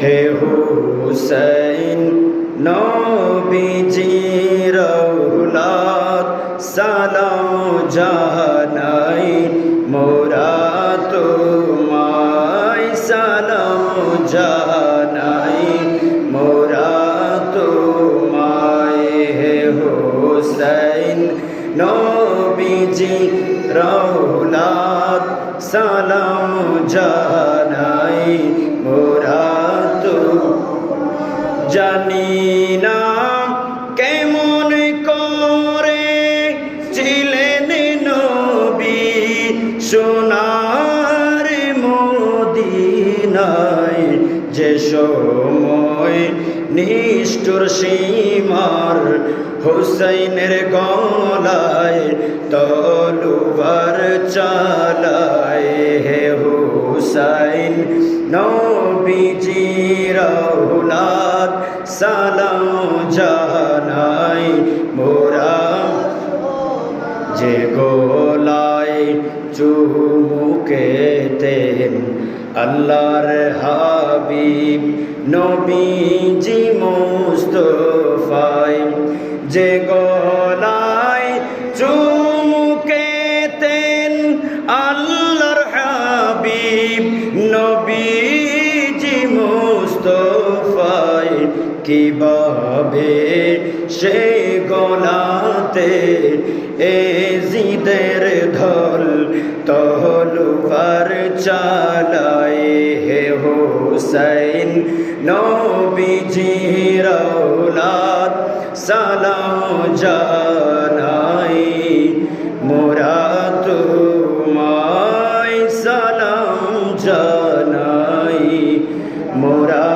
হে হুসাইন, নবীজির ঔলাদ, সালাম জানাই মোরা তোমায় সালাম জানাই মোরা তোমায় হে হুসাইন নবীজি রৌলাদ সালাম জানাই জানি না কেমন করে ছিলেন নবী সোনার মদিনায় যে সময় নিষ্ঠুর সীমার হুসাইনের গলায় তলুবার চালায় হে হুসাইন নবীজির ঔলাদ সালাম জানাই মোরা। যে গোলায় চুমুকেতেন আল্লাহর হাবিব নবীজি মুস্তফাই কীভাবে সে গলাতে? এ জিদের ধল তহলুবার চালায় হে হোসাইন। নবীজির ঔলাদ সালাম জানাই মোরা তোমায় সালাম জানাই মোরা